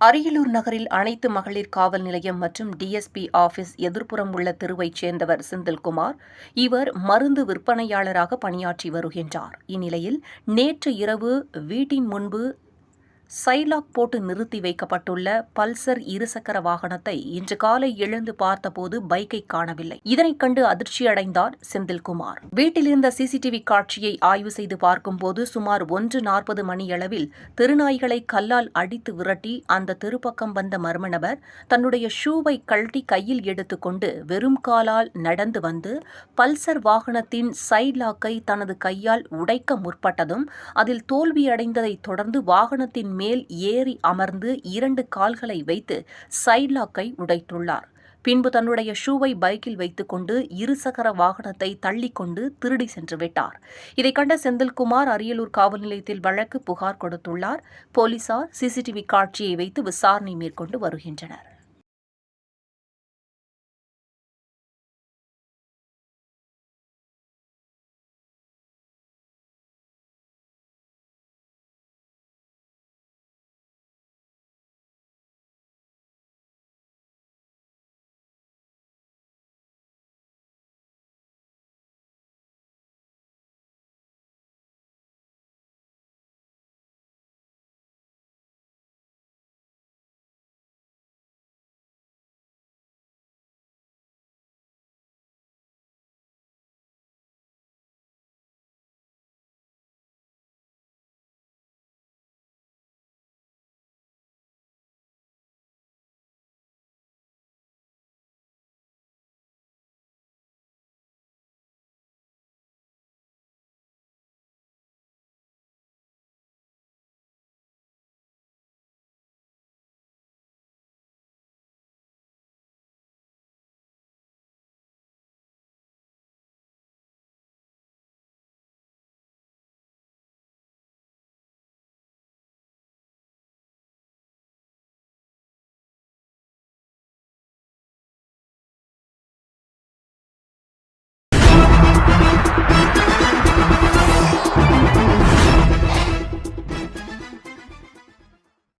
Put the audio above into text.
அரியலூர் நகரில் அனைத்து மகளிர் காவல் நிலையம் மற்றும் டிஎஸ்பி ஆபீஸ் எதிர்ப்புறம் உள்ள தெருவைச் சேர்ந்தவர் செந்தில்குமார். இவர் மருந்து விற்பனையாளராக பணியாற்றி வருகின்றார். இந்நிலையில் நேற்று இரவு வீட்டின் முன்பு சைலாக் போட்டு நிறுத்தி வைக்கப்பட்டுள்ள பல்சர் இருசக்கர வாகனத்தை இன்று காலை எழுந்து பார்த்தபோது பைக்கை காணவில்லை. இதனைக் கண்டு அதிர்ச்சியடைந்தார் செந்தில்குமார். வீட்டிலிருந்த சிசிடிவி காட்சியை ஆய்வு செய்து பார்க்கும்போது சுமார் ஒன்று நாற்பது மணியளவில் திருநாய்களை கல்லால் அடித்து விரட்டி அந்த தெருப்பக்கம் வந்த மர்ம நபர் தன்னுடைய ஷூவை கழட்டி கையில் எடுத்துக்கொண்டு வெறும் காலால் நடந்து வந்து பல்சர் வாகனத்தின் சைட் லாக்கை தனது கையால் உடைக்க முற்பட்டதும் அதில் தோல்வியடைந்ததைத் தொடர்ந்து வாகனத்தின் மேல் ஏறி அமர்ந்து இரண்டு கால்களை வைத்து சைட்லாக்கை உடைத்துள்ளார். பின்பு தன்னுடைய ஷூவை பைக்கில் வைத்துக்கொண்டு இருசக்கர வாகனத்தை தள்ளிக்கொண்டு திருடி சென்று விட்டார். இதை கண்ட செந்தில்குமார் அரியலூர் காவல் நிலையத்தில் வழக்கு புகார் கொடுத்துள்ளார். போலீசார் சிசிடிவி காட்சியை வைத்து விசாரணை மேற்கொண்டு வருகின்றனர்.